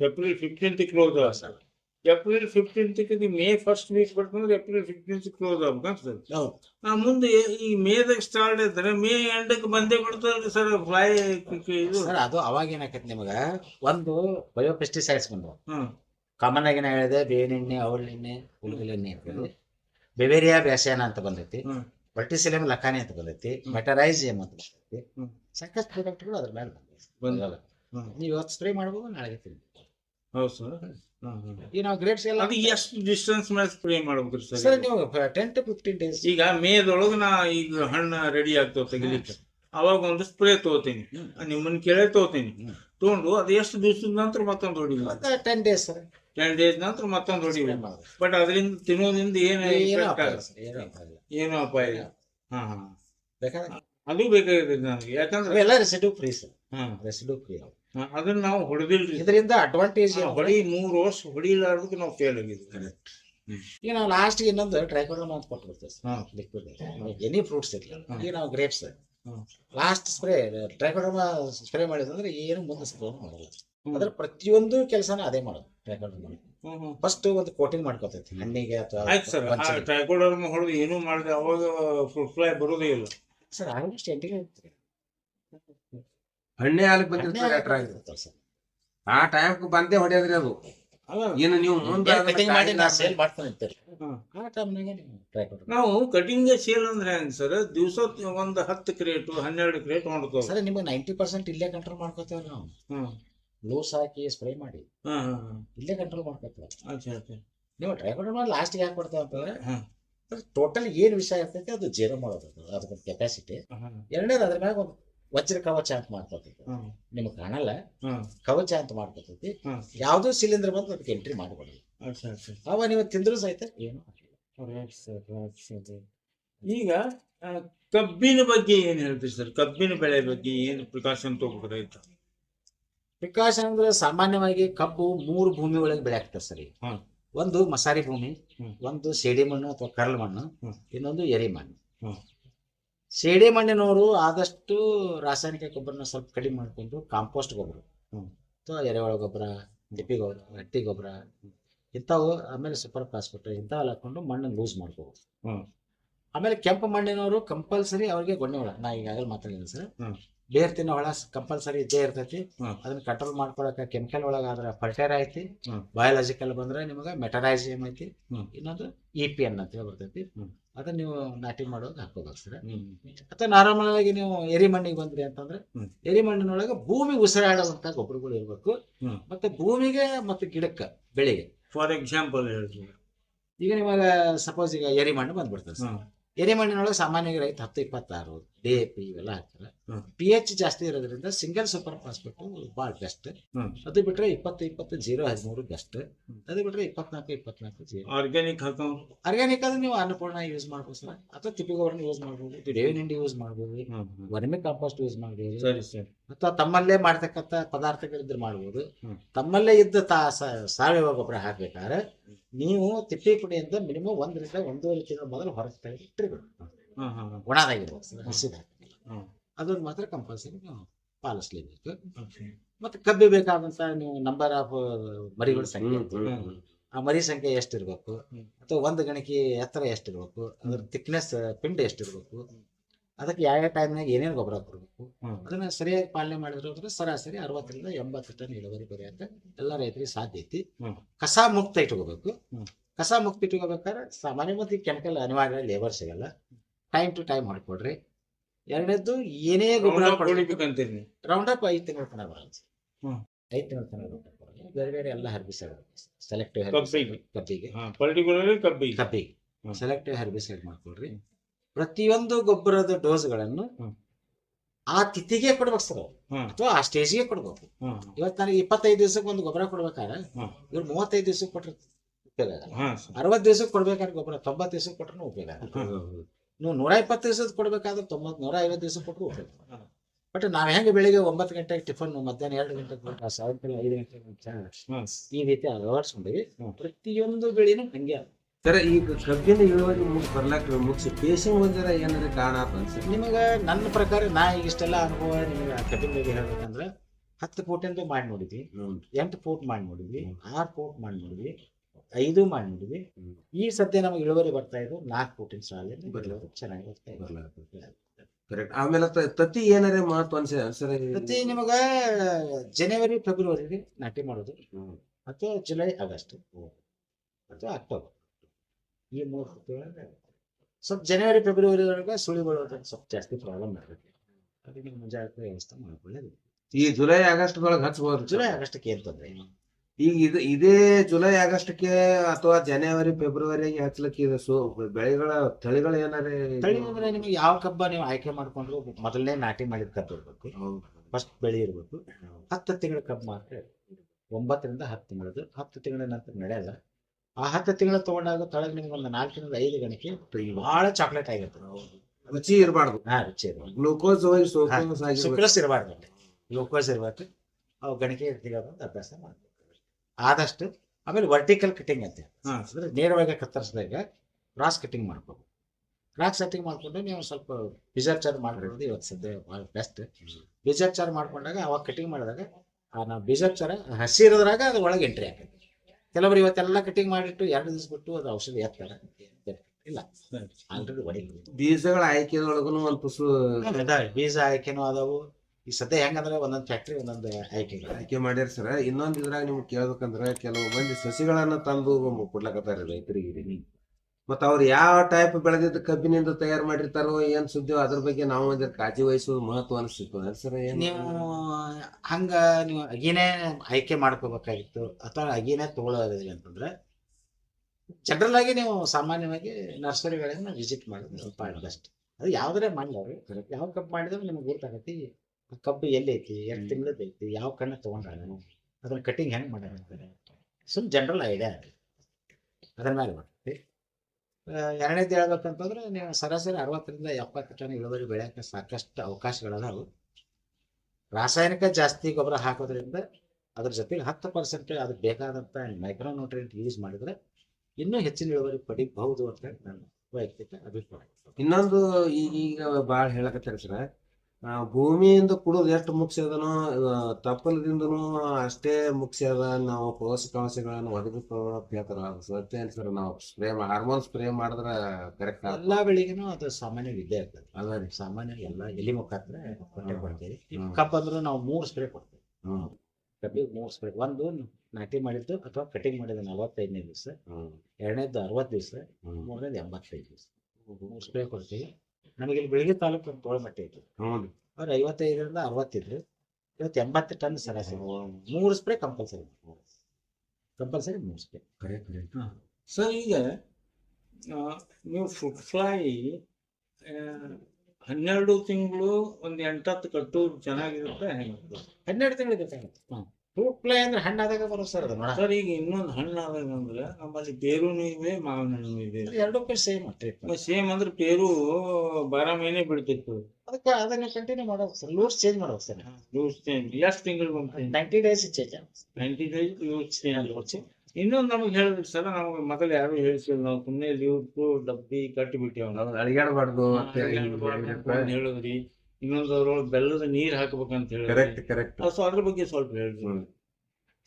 ಏಪ್ರಿಲ್ ಫಿಫ್ಟೀನ್ತ್ ಕ್ಲೋಸ್ ಆಗುತ್ತೆ. April fifteenth May first week ಬರ್ತಂದ್ರೆ April fifteenth close ಆಗ್ಬೇಕಂತ ಆ ಮುಂದೆ ಈ ಮೇದಾಗ ಸ್ಟಾರ್ಟ್ ಇದ್ರೆ ಮೇ ಎಂಡಕ್ಕೆ ಬಂದೇ ಬಿಡ್ತಾರೆ ಸರ್ ಫ್ಲೈ ಇದು.
ಸರ್ ಅದು ಅವಾಗ ಏನಾಕೈತಿ ನಿಮಗೆ? ಒಂದು ಬಯೋಪೆಸ್ಟಿಸೈಡ್ಸ್
ಬಂದು
ಕಾಮನ್ ಆಗಿ ನಾ ಹೇಳಿದೆ ಬೇವಿನ ಎಣ್ಣೆ ಅವಳ ಎಣ್ಣೆ ಹುಲ್ಗಲ್ ಎಣ್ಣೆ ಅಂತ ಹೇಳಿ. ಬೆವೇರಿಯಾ ಬ್ಯಾಸಿಯಾನ ಅಂತ ಬಂದೈತಿ. ಬಟ್ಟಿಸಿಲೇಮ್ ಲಖಾನಿ ಅಂತ ಬಂದೈತಿ. ಮೆಟರೈಸಿಯಮ್ ಅಂತ ಬಂದೈತಿ. ಸಾಕಷ್ಟು ಪ್ರಾಡಕ್ಟ್ಗಳು ಅದ್ರ ಮೇಲೆ ಬಂದೈತಿ. ನೀವು ಇವತ್ತು ಸ್ಪ್ರೇ ಮಾಡ್ಬೋದು ನಾಳೆಗೆ ತಿನ್ಬೋದು.
ಹೌದು ಸರ್
ಈ ನಾವು ಗ್ರೇಡ್ಸ್ ಎಲ್ಲ
ಅದು ಎಷ್ಟು ಡಿಸ್ಟೆನ್ಸ್ ಮೇಲೆ ಸ್ಪ್ರೇ ಮಾಡ್ಬೇಕ್ರಿ
ಸರ್
ಸರ್
ನೀವು ಟೆನ್ ಟು ಫಿಫ್ಟೀನ್ ಡೇಸ್
ಈಗ ಮೇದೊಳಗ ನಾ ಈಗ ಹಣ್ಣು ರೆಡಿ ಆಗ್ತಾವ ತೆಗಿಲಿಕ್ಕೆ. ಅವಾಗ ಒಂದು ಸ್ಪ್ರೇ ತಗೋತೀನಿ ನಿಮ್ಮನ್ನ ಕೇಳೇ ತಗೋತೀನಿ. ತಗೊಂಡು ಅದು ಎಷ್ಟು ದಿವಸದ ನಂತರ ಮತ್ತೊಂದು ಹೊಡಿಬೇಕು
ten days sir.
Ten days ನಂತರ ಮತ್ತೊಂದು ಹೊಡಿಬೇಕು ಬಟ್ ಅದರಿಂದ ತಿನ್ನೋದ್ರಿಂದ ಏನು
ಏನೂ
effect
ಅಪಾಯ
ಆಗಲ್ಲ.
ಇಲ್ಲ ಏನೂ ಅಪಾಯ ಇಲ್ಲ.
ಏನು ಅಪಾಯ ಇಲ್ಲ. ಹಾ ಹಾ.
ಬೇಕಾದ್ರೆ
ಅದು ಬೇಕಾಗಿದೆ ನನಗೆ. ಯಾಕಂದ್ರೆ
ಎಲ್ಲ ರೆಸಿಡ್ಯೂ ಫ್ರೀ ಸರ್.
ಹಾ
ರೆಸಿಡ್ಯೂ ಫ್ರೀ
ಅದನ್ನ ನಾವು ಹೊಡೆದಿಲ್ರಿ.
ಇದರಿಂದ ಅಡ್ವಾಂಟೇಜ್
ಹೊಡಿ ಮೂರು ವರ್ಷ ಹೊಡಿಲಾರ್ದಕ್ಕೆ ನಾವು ಫೇಲ್ ಆಗಿದ್ವಿ
ಈಗ ನಾವು ಲಾಸ್ಟ್ ಇನ್ನೊಂದು ಟ್ರೈಕೋಡರ್ಮ ಅಂತ ಕೊಟ್ಟು ಬರ್ತೇವೆ ಸರ್.
ಹಾ.
ಲಿಕ್ವಿಡ್ ಎನಿ ಫ್ರೂಟ್ಸ್ ಇರಲಿ. ಈಗ ನಾವು grapes. Last spray Trichoderma spray ಮಾಡಿದಂದ್ರೆ ಏನು ಮುಂದೆ ಸ್ಪ್ರೇ ಮಾಡಲ್ಲ. ಅದ್ರ ಪ್ರತಿಯೊಂದು ಕೆಲಸನ ಅದೇ ಮಾಡೋದು
ಹ್ಮ್.
ಫಸ್ಟ್ ಒಂದು ಕೋಟಿಂಗ್ ಮಾಡ್ಕೊತೈತಿ ಹಣ್ಣಿಗೆ ಅಥವಾ.
ಟ್ರೈಕೋಡರ್ಮ ಹೊಡೆದು ಏನೂ ಮಾಡಿದೆ ಅವಾಗ ಫ್ರೂಟ್ ಫ್ಲೈ ಬರೋದೇ ಇಲ್ಲ.
Sir almost ಎಂಟಿಗೆ.
ಹಣ್ಣೆ ಹಾಲಿಗೆ
ಬಂದಿರ್ತಾರೆ.
ಆ ಟೈಮ್ಗೆ ಬಂದೇ ಹೊಡೆಯದ್ರಿ ಅದು. ಏನು ನೀವು ಮುಂದೆ
ಏನ್ ಮಾಡಿ ನಾ ಸೇಲ್ ಮಾಡ್ತಾನೆ ಇರ್ತೀರಿ
ಹ್ಮ್.
ಆ ಟೈಮ್ನಾಗೆ ನೀವು ಟ್ರೈ ಕೊಡ್ರಿ
ನಾವು ಕಟಿಂಗ್ ಸೇಲ್ ಅಂದ್ರೆ ಹೆಂಗ್ ಸರ್? ದಿವಸ ಒಂದ್ ಹತ್ತು ಕ್ರೇಟು ಹನ್ನೆರಡು ಕ್ರೇಟ್ ಮಾಡ್ತಾವ
ಸರ್ ನಿಮಗೆ ನೈಂಟಿ ಪರ್ಸೆಂಟ್ ಇಲ್ಲೇ ಕಂಟ್ರೋಲ್ ಮಾಡ್ಕೋತೇವೆ ನಾವು. ಲೂಸ್ ಹಾಕಿ ಸ್ಪ್ರೇ ಮಾಡಿ. ಇಲ್ಲೇ ಕಂಟ್ರೋಲ್ ಮಾಡ್ಕೋತೇವೆ ನೀವು ಟ್ರೈ ಮಾಡಿ ಲಾಸ್ಟ್ಗೆ ಯಾಕೆ ಕೊಡ್ತೇವೆ ಅಂತಂದ್ರೆ ಟೋಟಲ್ ಏನು ವಿಷಯ ಇರ್ತೈತೆ ಅದು ಜೀರೋ ಮಾಡೋದು. ಅದು. ಅದಕ್ಕೆ ಕೆಪಾಸಿಟಿ ಎರಡನೇದು ಅದ್ರ ಮ್ಯಾಗ ಒಂದು ವಜ್ರ ಕವಚ ಅಂತ ಮಾಡ್ಕೊತೈತಿ. ನಿಮಗ್ ಕಾಣಲ್ಲ. ಕವಚ ಅಂತ ಮಾಡ್ಕೊತೈತಿ. ಯಾವ್ದೋ ಸಿಲಿಂಡರ್ ಬಂದು ಅದಕ್ಕೆ ಎಂಟ್ರಿ
ಅಚ್ಚಾ
ಅವ ನೀವು ತಿಂದ್ರು ಸಹಿತ ಏನು.
ಈಗ ಕಬ್ಬಿನ ಬಗ್ಗೆ ಏನ್ ಹೇಳ್ತೀರಿ ಸರ್? ಕಬ್ಬಿನ ಬೆಳೆ ಬಗ್ಗೆ ಏನು ಪ್ರಿಕಾಷನ್ ತಗೋಬೇಕು ರೈತ
ಪ್ರಿಕಾಷನ್ ಅಂದ್ರೆ ಸಾಮಾನ್ಯವಾಗಿ ಕಬ್ಬು ಮೂರು ಭೂಮಿ ಒಳಗೆ ಬೆಳೆ ಆಗ್ತದೆ ಸರ್. ಒಂದು ಮಸಾರಿ ಭೂಮಿ. ಒಂದು ಸೇಡಿ ಮಣ್ಣು ಅಥವಾ ಕರಳು ಮಣ್ಣು ಇನ್ನೊಂದು ಎರಿ ಮಣ್ಣು. ಸೇಡಿ ಮಣ್ಣಿನವರು ಆದಷ್ಟು ರಾಸಾಯನಿಕ ಗೊಬ್ಬರನ ಸ್ವಲ್ಪ ಕಡಿಮೆ ಮಾಡಿಕೊಂಡು ಕಾಂಪೋಸ್ಟ್ ಗೊಬ್ಬರ. ಅಥವಾ ಎರೆಹುಳ ಗೊಬ್ಬರ ಡಿಪಿ ಗೊಬ್ಬರ ಹಟ್ಟಿ ಗೊಬ್ಬರ ಇಂಥವು ಆಮೇಲೆ ಸೂಪರ್ ಫಾಸ್ಫೇಟ್ ಇಂಥವೆಲ್ಲ ಹಾಕೊಂಡು ಮಣ್ಣನ್ನು ಲೂಸ್ ಮಾಡ್ಕೋಬೋದು. ಆಮೇಲೆ ಕೆಂಪು ಮಣ್ಣಿನವರು ಕಂಪಲ್ಸರಿ ಅವ್ರಿಗೆ ಗೊಣ್ಣೆ ಹುಳ ನಾ ಈಗಾಗಲೇ ಮಾತಾಡಿದ್ದೀನಿ ಸರ್
ಬೇರೆ
ಬೇರ್ ತಿನ್ನೋ ಹೊಳ ಕಂಪಲ್ಸರಿ ಇದ್ದೇ ಇರ್ತೈತಿ. ಅದನ್ನ ಕಂಟ್ರೋಲ್ ಮಾಡ್ಕೊಳಕ ಕೆಮಿಕಲ್ ಒಳಗಾದ್ರೆ ಫರ್ಟೈರ್ ಐತಿ. ಬಯಾಲಜಿಕಲ್ ಬಂದ್ರೆ ನಿಮಗೆ ಮೆಟರೈಸಿಯಮ್ ಐತಿ ಇನ್ನೊಂದು ಇ ಪಿ ಎನ್ ಅಂತ ಹೇಳಿ ಬರ್ತೈತಿ. ಅದನ್ನ ನೀವು ನಾಟಿ ಮಾಡೋದು ಹಾಕೋಬೇಕು ಸರ್ ಅಥವಾ ನಾರ್ಮಲ್ ಆಗಿ ನೀವು ಎರಿ ಮಣ್ಣಿಗೆ ಬಂದ್ರಿ ಅಂತಂದ್ರೆ. ಎರಿ ಮಣ್ಣಿನೊಳಗೆ ಭೂಮಿ ಉಸಿರಾಡುವಂತ ಗೊಬ್ಬರಗಳು ಇರಬೇಕು. ಮತ್ತೆ ಭೂಮಿಗೆ ಮತ್ತೆ ಗಿಡಕ್ಕೆ ಬೆಳೆಗೆ.
ಫಾರ್ ಎಕ್ಸಾಂಪಲ್ ಹೇಳ್ತೀವಿ
ಈಗ ನಿಮಗೆ ಸಪೋಸ್ ಈಗ ಎರಿ ಮಣ್ಣು ಬಂದ್ಬಿಡ್ತದೆ ಸರ್. ಎರೆ ಮಣ್ಣಿನೊಳಗೆ ಸಾಮಾನ್ಯವಾಗಿ ರೈತ ಹತ್ತು ಇಪ್ಪತ್ತಾರು. ಡಿ ಎ ಪಿ ಇವೆಲ್ಲ ಹಾಕ್ತಾರೆ. ಪಿ ಎಚ್ ಜಾಸ್ತಿ ಇರೋದ್ರಿಂದ ಸಿಂಗಲ್ ಸೂಪರ್ ಫಾಸ್ಫೇಟ್ ಭಾಳ ಬೆಸ್ಟ್ ಅದು ಬಿಟ್ರೆ ಇಪ್ಪತ್ತು ಇಪ್ಪತ್ತು ಜೀರೋ ಹದಿಮೂರು ಬೆಸ್ಟ್. ಅದು ಬಿಟ್ರೆ ಇಪ್ಪತ್ನಾಲ್ಕು ಇಪ್ಪತ್ನಾಲ್ಕು ಜೀರೋ
ಆರ್ಗ್ಯಾನಿಕ್
ಆರ್ಗ್ಯಾನಿಕ್ ಆದ್ರೆ ನೀವು ಅನ್ನಪೂರ್ಣ ಯೂಸ್ ಮಾಡ್ಬೋದು ಸರ್. ಅಥವಾ ತಿಪ್ಪಿ ಗೊಬ್ಬರನ ಯೂಸ್ ಮಾಡ್ಬೋದು ಡೇವಿನ್ ಹಿಂಡಿ ಯೂಸ್ ಮಾಡ್ಬೋದು. ವರ್ಮಿ ಕಾಂಪೋಸ್ಟ್ ಯೂಸ್ ಮಾಡ್ಬೋದು.
ಸರಿ ಸರ್.
ಅಥವಾ ತಮ್ಮಲ್ಲೇ ಮಾಡ್ತಕ್ಕಂಥ ಪದಾರ್ಥಗಳಿದ್ರೆ ಮಾಡ್ಬೋದು. ತಮ್ಮಲ್ಲೇ ಇದ್ದ ತಾ ಸಾವಯವ ಗೊಬ್ಬರ ಹಾಕ್ಬೇಕಾದ್ರೆ ನೀವು ತಿಪ್ಪಿ ಪುಡಿಯಿಂದ ಮಿನಿಮಮ್ ಒಂದರಿಂದ ಒಂದೂವರೆ ತಿಂಗಳ ಮೊದಲು ಹೊರಗೆ ತೆಗೆದು ಇಟ್ಟಿರ್ಬೇಕು. ಒಣದಾಗಿರ್ಬೇಕು
ಹಸಿದಾಗಿ.
ಅದನ್ನ ಮಾತ್ರ ಕಂಪಲ್ಸರಿ ನೀವು ಪಾಲಿಸ್ಲೇಬೇಕು ಮತ್ತೆ ಕಬ್ಬಿ ಬೇಕಾದಂತ ನೀವು ನಂಬರ್ ಆಫ್ ಮರಿಗಳ ಸಂಖ್ಯೆ. ಆ ಮರಿ ಸಂಖ್ಯೆ ಎಷ್ಟಿರ್ಬೇಕು. ಅಥವಾ ಒಂದು ಗಣಕಿ ಎತ್ತರ ಎಷ್ಟಿರ್ಬೇಕು? ಅದ್ರ ಥಿಕ್ನೆಸ್ ಪಿಂಡ್ ಎಷ್ಟಿರ್ಬೇಕು? ಅದಕ್ಕೆ ಯಾವ ಟೈಮ್ನಾಗ ಏನೇನು ಗೊಬ್ಬರ ಕೊಡಬೇಕು. ಅದನ್ನ ಸರಿಯಾಗಿ ಪಾಲನೆ ಮಾಡಿದ್ರೆ ಸರಾಸರಿ ಅರವತ್ತರಿಂದ ಎಂಬತ್ತು ಟನ್ ಇಳುವರಿ ಅಂತ ಎಲ್ಲ ರೈತರಿಗೆ ಸಾಧ್ಯ ಐತಿ. ಕಸ ಮುಕ್ತ ಇಟ್ಕೋಬೇಕು. ಕಸ ಮುಕ್ತ ಇಟ್ಕೋಬೇಕಾದ್ರೆ ಸಾಮಾನ್ಯ ಮತ್ತೆ ಕೆಮಿಕಲ್ ಅನಿವಾರ್ಯ ಲೇಬರ್ ಸಿಗಲ್ಲ. ಟೈಮ್ ಟು ಟೈಮ್ ಹೊಡ್ಕೊಡ್ರಿ. ಎರಡನೇದ್ದು ಏನೇ ಗೊಬ್ಬರ ರೌಂಡ್ ಅಪ್ ಐದು ತಿಂಗಳ ತನಕ ಬರಲ್ಲ.
ಹ್ಮ್.
ಐದು ತಿಂಗಳ ತನಕ. ಬೇರೆ ಬೇರೆ ಎಲ್ಲ ಹರ್ಬಿಸೈಡ್ ಸೆಲೆಕ್ಟಿವ್
ಕಬ್ಬಿಗೆ.
ಕಬ್ಬಿಗೆ.
ಕಬ್ಬಿಗೆ.
ಸೆಲೆಕ್ಟಿವ್ ಹರ್ಬಿಸೈಡ್
ಮಾಡ್ಕೊಡ್ರಿ.
ಪ್ರತಿಯೊಂದು ಗೊಬ್ಬರದ ಡೋಸ್ಗಳನ್ನು. ಆ ತಿಥಿಗೆ ಕೊಡ್ಬೇಕು ಸರ್ ಅಥವಾ ಆ ಸ್ಟೇಜ್ಗೆ ಕೊಡ್ಬೇಕು. ಇವತ್ತು ನನಗೆ ಇಪ್ಪತ್ತೈದು ದಿವಸಕ್ಕೆ ಒಂದು ಗೊಬ್ಬರ ಕೊಡ್ಬೇಕಾದ್ರೆ. ಇವ್ರು ಮೂವತ್ತೈದು ದಿವಸಕ್ಕೆ ಕೊಟ್ಟರೆ ಉಪಯೋಗ ಅರವತ್ತು ದಿವಸಕ್ಕೆ ಕೊಡ್ಬೇಕಾದ್ರೆ ಗೊಬ್ಬರ ತೊಂಬತ್ತು ದಿವಸಕ್ಕೆ ಕೊಟ್ಟರೆ ಉಪಯೋಗ ನೀವು ನೂರ ಇಪ್ಪತ್ತು ದಿವಸದ ಕೊಡ್ಬೇಕಾದ್ರೆ ತೊಂಬತ್ತು ನೂರ ಐವತ್ತು ದಿವಸ ಕೊಟ್ಟರು ಬಟ್ ನಾವು ಹೆಂಗೆ ಬೆಳಿಗ್ಗೆ ಒಂಬತ್ತು ಗಂಟೆಗೆ ಟಿಫನ್ ಮಧ್ಯಾಹ್ನ ಎರಡು ಗಂಟೆಗೆ ಸಾಯಂಕಾಲ ಐದು ಗಂಟೆಗೆ ಈ ರೀತಿ ಅಳವಡಿಸ್ಕೊಂಡ್ವಿ. ಪ್ರತಿಯೊಂದು ಬೆಳೆನೂ ಹಂಗೆ
ಸರ ಈಗ ಕಬ್ಬಿನ ಇಳುವರಿ ಮುಗಿಸ್ ಬರ್ಲಾಕ ಮುಗಿಸಿ ಪೇಸಿಂಗ್ ಒಂದರ ಏನಾರ ಕಾರಣ ಅನ್ಸುತ್ತೆ?
ನಿಮಗೆ ನನ್ನ ಪ್ರಕಾರ ನಾ ಈಗ ಇಷ್ಟೆಲ್ಲ ಅನುಭವ ನಿಮಗೆ ಕಬ್ಬಿನ ಬಗ್ಗೆ ಹೇಳ್ಬೇಕಂದ್ರೆ ಹತ್ತು ಫೂಟಿಂದು ಮಾಡಿ ನೋಡಿದ್ವಿ. ಎಂಟು ಫೂಟ್ ಮಾಡಿ ನೋಡಿದ್ವಿ. ಆರು ಫೂಟ್ ಮಾಡಿ ನೋಡಿದ್ವಿ. ಐದು
ಮಾಡಿದ್ವಿ.
ಈ ಸದ್ಯ ನಮಗೆ ಇಳುವರಿ ಬರ್ತಾ ಇದ್ದು ನಾಲ್ಕು ಕೋಟಿ ಸಾಲ
ಬರ್ಲಿ.
ಚೆನ್ನಾಗಿ ಬರ್ತಾ ಇದೆ.
ಕರೆಕ್ಟ್ ಆಮೇಲೆ ತತ್ತಿ ಏನಾರ ಮಹತ್ವ ಅನ್ಸ ಸರ್
ಪ್ರತಿ ನಿಮಗ ಜನವರಿ ಫೆಬ್ರವರಿಗೆ ನಾಟಿ ಮಾಡೋದು. ಮತ್ತೆ ಜುಲೈ ಆಗಸ್ಟ್. ಮತ್ತೆ ಅಕ್ಟೋಬರ್. ಈ ಮೂರು ಋತುಗಳಲ್ಲಿ ಸ್ವಲ್ಪ ಜನವರಿ ಫೆಬ್ರವರಿ ಒಳಗೆ ಸುಳಿ ಬೀಳೋದು ಸ್ವಲ್ಪ ಜಾಸ್ತಿ ಪ್ರಾಬ್ಲಮ್ ಇರ್ತೈತಿ ಅದಕ್ಕೆ ಮುಂಜಾಗ್ರತೆ ವ್ಯವಸ್ಥೆ ಮಾಡ್ಕೊಳ್ಳೋದು.
ಈ ಜುಲೈ ಆಗಸ್ಟ್ ಒಳಗೆ ಹಚ್ಬೋದು.
ಜುಲೈ ಆಗಸ್ಟ್ ಏನು ತೊಂದರೆ
ಈಗ ಇದು ಇದೇ ಜುಲೈ ಆಗಸ್ಟ್ಗೆ ಅಥವಾ ಜನವರಿ ಫೆಬ್ರವರಿಗೆ ಹಚ್ಲಿಕ್ಕೆ ಇದು ಸೊ ಬೆಳೆಗಳ ತಳಿಗಳು ಏನಾರ
ತಳಿ ಅಂದ್ರೆ ನಿಮಗೆ ಯಾವ ಕಬ್ಬ ನೀವು ಆಯ್ಕೆ ಮಾಡ್ಕೊಂಡ್ರು ಮೊದಲನೇ ನಾಟಿ ಮಾಡಿದ ಕಬ್ಬು ಇರ್ಬೇಕು. ಫಸ್ಟ್ ಬೆಳೆ ಇರ್ಬೇಕು. ಹತ್ತು ತಿಂಗಳ ಕಬ್ಬ ಮಾತ್ರ. ಒಂಬತ್ತರಿಂದ ಹತ್ತು ತಿಂಗಳದ್ದು. ಹತ್ತು ತಿಂಗಳ ನಂತರ ನಡೆಯಲ್ಲ. ಆ ಹತ್ತು ತಿಂಗಳು ತಗೊಂಡಾಗ ತಳಗ ನಿಮ್ಗೆ ಒಂದು ನಾಲ್ಕರಿಂದ ಐದು ಗಣಕ್ಕೆ ಬಹಳ ಚಾಕ್ಲೇಟ್ ಆಗಿರ್ತದೆ
ರುಚಿ ಇರಬಾರ್ದು.
ಹಾ ರುಚಿ ಇರಬಾರ್ದು.
ಗ್ಲೂಕೋಸ್
ಸುಕ್ರೋಸ್ ಇರಬಾರ್ದು ಗ್ಲೂಕೋಸ್ ಇರಬಾರ್ದು ಅವು ಗಣಿಕೆ ಅಂತ ಅಭ್ಯಾಸ ಮಾಡಬೇಕು. ಆದಷ್ಟು ಆಮೇಲೆ ವರ್ಟಿಕಲ್ ಕಟಿಂಗ್ ಅಂತ. ಅಂದ್ರೆ ನೇರವಾಗಿ ಕತ್ತರಿಸಿದಾಗ ಕ್ರಾಸ್ ಕಟ್ಟಿಂಗ್ ಮಾಡ್ಕೋಬೇಕು ಕ್ರಾಸ್ ಕಟಿಂಗ್ ಮಾಡಿಕೊಂಡು ನೀವು ಸ್ವಲ್ಪ ಬಿಜಾಚಾರ ಮಾಡಿರೋದು ಇವತ್ತು ಸದ್ಯ ಭಾಳ ಬೆಸ್ಟ್ ಚಾರ್ ಮಾಡ್ಕೊಂಡಾಗ ಅವಾಗ ಕಟಿಂಗ್ ಮಾಡಿದಾಗ ಆ ನಾವು ಚಾರ ಹಸಿ ಇರೋದ್ರಾಗ ಅದು ಒಳಗೆ ಎಂಟ್ರಿ ಆಗುತ್ತೆ ಕೆಲವರು ಇವತ್ತೆಲ್ಲ ಕಟಿಂಗ್ ಮಾಡಿಟ್ಟು ಎರಡು ದಿವಸ ಬಿಟ್ಟು ಅದು ಔಷಧಿ ಹಾಕ್ತಾರೆ ಇಲ್ಲ. ಆಲ್ರೆಡಿ ಒಳಗೆ
ಬೀಜಗಳ ಆಯ್ಕೆದೊಳಗೂ ಒಂದು
ಬೀಜ ಆಯ್ಕೆನೂ ಅದಾವು ಈ ಸದ್ಯ ಹೆಂಗಂದ್ರೆ ಒಂದೊಂದು ಫ್ಯಾಕ್ಟ್ರಿ ಒಂದೊಂದು ಆಯ್ಕೆ
ಆಯ್ಕೆ ಮಾಡ್ಯಾರ ಸರ್. ಇನ್ನೊಂದು ಇದ್ರಾಗ ನಿಮ್ಗೆ ಕೇಳ್ಬೇಕಂದ್ರೆ ಕೆಲವು ಮಂದಿ ಸಸಿಗಳನ್ನ ತಂದು ಕೊಡ್ಲಕತ್ತಾರ ರೈತರಿಗೆ ಮತ್ತ ಅವ್ರು ಯಾವ ಟೈಪ್ ಬೆಳೆದಿದ್ದ ಕಬ್ಬಿನಿಂದ ತಯಾರು ಮಾಡಿರ್ತಾರೋ ಏನ್ ಸುದ್ದಿ ಅದ್ರ ಬಗ್ಗೆ ನಾವು ಒಂದ್ ಕಾಳಜಿ ವಹಿಸೋದು ಮಹತ್ವ ಅನಿಸ್ತಿತ್ತು ಸರ್
ನೀವು ಹಂಗ ನೀವು ಅಗಿನೇ ಆಯ್ಕೆ ಮಾಡ್ಕೋಬೇಕಾಗಿತ್ತು ಅಥವಾ ಅಗಿನೇ ತಗೊಳ್ಳೋದಿಲ್ಲ ಅಂತಂದ್ರೆ ಜನರಲ್ ಆಗಿ ನೀವು ಸಾಮಾನ್ಯವಾಗಿ ನರ್ಸರಿಗಳನ್ನ ವಿಸಿಟ್ ಮಾಡೋದು ಬೆಸ್ಟ್ ಅದು ಯಾವ್ದಾರೇ ಮಾಡಲ್ಲ ಯಾವ ಕಪ್ ಮಾಡಿದ್ರೆ ನಿಮ್ಗೆ ಗೊತ್ತಾಗತ್ತಿ ಕಬ್ಬು ಎಲ್ಲಿ ಐತಿ? ಎಷ್ಟು ತಿಂಗಳದ್ದು ಐತಿ? ಯಾವ ಕಣ್ಣ ತಗೊಂಡಾಗ ಅದನ್ನ ಕಟಿಂಗ್ ಹೆಂಗ್ ಅಂತಾರೆ ಸುಮ್ ಜನರಲ್ ಐಡಿಯಾ ಅದ್ರ ಮೇಲೆ ಆ, ಎರಡನೇದು ಹೇಳ್ಬೇಕಂತಂದ್ರೆ ನೀವು ಸರಾಸರಿ ಅರವತ್ತರಿಂದ ಎಪ್ಪತ್ತು ಟನ್ ಇಳುವರಿ ಬೆಳೆಯಕ್ಕೆ ಸಾಕಷ್ಟು ಅವಕಾಶಗಳದಾವು. ರಾಸಾಯನಿಕ ಜಾಸ್ತಿ ಗೊಬ್ಬರ ಹಾಕೋದ್ರಿಂದ ಅದ್ರ ಜೊತೆಗೆ ಹತ್ತು ಪರ್ಸೆಂಟ್ ಅದಕ್ಕೆ ಬೇಕಾದಂಥ ಮೈಕ್ರೋ ನ್ಯೂಟ್ರಿಯೆಂಟ್ ಯೂಸ್ ಮಾಡಿದ್ರೆ ಇನ್ನೂ ಹೆಚ್ಚಿನ ಇಳುವರಿ ಪಡಿಬಹುದು ಅಂತ ನನ್ನ ವೈಯಕ್ತಿಕ ಅಭಿಪ್ರಾಯ.
ಇನ್ನೊಂದು ಈಗ ಭಾಳ ಬಾಳ್ ಹೇಳಕತ್ತಾರ ಸರ್. ಭೂಮಿಯಿಂದ ಕುಡಿದು ಎಷ್ಟು ಮುಖ್ಯ ಅದನೋ ಆ, ತಪ್ಪಲದಿಂದನೂ ಅಷ್ಟೇ ಮುಖ್ಯ ಅದ. ನಾವು ಪೋಷಕಾಂಶಗಳನ್ನು ಹೇಳ್ತಾರ ಸತ್ಯ ಏನ್ ಸರ್ ನಾವು ಸ್ಪ್ರೇ ಹಾರ್ಮೋನ್ ಸ್ಪ್ರೇ ಮಾಡಿದ್ರೆ ಕರೆಕ್ಟ್
ಎಲ್ಲಾ ಬೆಳೆಗೂ ಅದು ಸಾಮಾನ್ಯವಾಗಿ ಇದ್ದೇ ಇರ್ತದೆ.
ಅದ
ಸಾಮಾನ್ಯ ಎಲ್ಲ ಎಲಿ ಮುಖಾಂತರ ಕೊಟ್ಟೆ ಕೊಡ್ತೀವಿ.
ಹ್ಮ್.
ಕಬ್ಬು ಅಂದ್ರೆ ನಾವು ಮೂರು ಸ್ಪ್ರೇ ಕೊಡ್ತೀವಿ. ಕಬ್ಬಿಗೆ ಮೂರು ಸ್ಪ್ರೇ ಒಂದು ನಾಟಿ ಮಾಡಿದ್ದು ಅಥವಾ ಕಟಿಂಗ್ ಮಾಡಿದ ನಲವತ್ತೈದನೇ ದಿವಸ. ಎರಡನೇದು ಅರವತ್ತು ದಿವಸ. ಮೂರನೇದು ಎಂಬತ್ತೈದು ದಿವಸ. ಮೂರು ಸ್ಪ್ರೇ ಕೊಡ್ತೀವಿ. ನಮಗೆ ಇಲ್ಲಿ ಬೆಳಗ್ಗೆ ತಾಲೂಕು ಒಂದು ತೋಳಮಟ್ಟಿ ಐತಿ.
ಹ್ಞೂ
ಅವ್ರು ಐವತ್ತೈದರಿಂದ ಅರವತ್ತಿದ್ರು. ಇವತ್ತು ಎಂಬತ್ತು ಟನ್ ಸರಾಸರಿ ಮೂರು ಸ್ಪ್ರೇ ಕಂಪಲ್ಸರಿ. ಕಂಪಲ್ಸರಿ ಮೂರು ಸ್ಪ್ರೇ.
Correct correct.
ಸರ್ ಈಗ ನೀವು ಫುಡ್ ಫ್ಲೈ ಹನ್ನೆರಡು ತಿಂಗಳು ಒಂದ್ ಎಂಟತ್ತು ಕಟ್ಟು ಚೆನ್ನಾಗಿರುತ್ತೆ? ಹೆಂಗೆ
ಹನ್ನೆರಡು ತಿಂಗಳು ಬೇಕಾಗುತ್ತೆ. ಫ್ರೂಟ್ ಫ್ಲೈ ಅಂದ್ರೆ ಹಣ್ಣಾದಾಗ ಬರೋ ಸರ್ ಅದು
ಸರ್ ಈಗ ಇನ್ನೊಂದು ಹಣ್ಣು ಅಂದ್ರೆ ನಮ್ಮಲ್ಲಿ ಪೇರುನು ಇದೆ. ಮಾವಿನ ಹಣ್ಣು ಇದೆ
ಎರಡಕ್ಕೂ ಸೇಮ್ ಟ್ರೀಟ್ಮೆಂಟ್
ಸೇಮ್ ಅಂದ್ರೆ ಪೇರು ಬಾರ ಮಹಿನೆ ಬಿಡ್ತಿತ್ತು
ಅದಕ್ಕೆ ಅದನ್ನ ಕಂಟಿನ್ಯೂ ಮಾಡೋದು ಸರ್ ಲೂಸ್ ಚೇಂಜ್ ಮಾಡೋದು ಸರ್.
ಲೂಸ್ ಚೇಂಜ್ ಎಷ್ಟು ತಿಂಗಳು
ninety days change
ninety days loose change ಇನ್ನೊಂದು ನಮಗೆ ಹೇಳಿದ್ರು ಸರ್ ನಮಗೆ ಮೊದಲು ಯಾರು ಹೇಳಿಸಿಲ್ಲ ನಾವು ಸುಮ್ಮನೆ ಲೀವ್ ಡಬ್ಬಿ ಕಟ್ಟಿ ಬಿಟ್ಟಿವ್ ನಾವು
ಅಳಿಗಾಡಬಾರ್ದು
ಹೇಳಿದ್ರಿ. ಇನ್ನೊಂದು ಅದ್ರೊಳಗೆ ಬೆಲ್ಲದ ನೀರ್ ಹಾಕ್ಬೇಕಂತ ಹೇಳಿ
ಕರೆಕ್ಟ್ ಕರೆಕ್ಟ್
ಸೊ ಅದ್ರ ಬಗ್ಗೆ ಸ್ವಲ್ಪ ಹೇಳಿ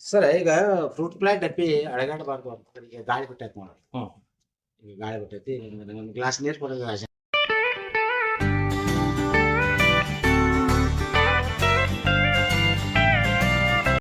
ಸರ್ ಈಗ ಫ್ರೂಟ್ ಪ್ಲಾಂಟ್ ಡಬ್ಬಿ ಅಡಗಾಡಬಾರ್ದು ಅಂತ. ಈಗ ಗಾಳಿ ಬಿಟ್ಟೈತೆ ನೋಡ್ರಿ.
ಹ್ಮ್.
ಈಗ ಗಾಳಿ ಬಿಟ್ಟೈತಿ ಒಂದು ಗ್ಲಾಸ್ ನೀರು ಕೊಡೋದು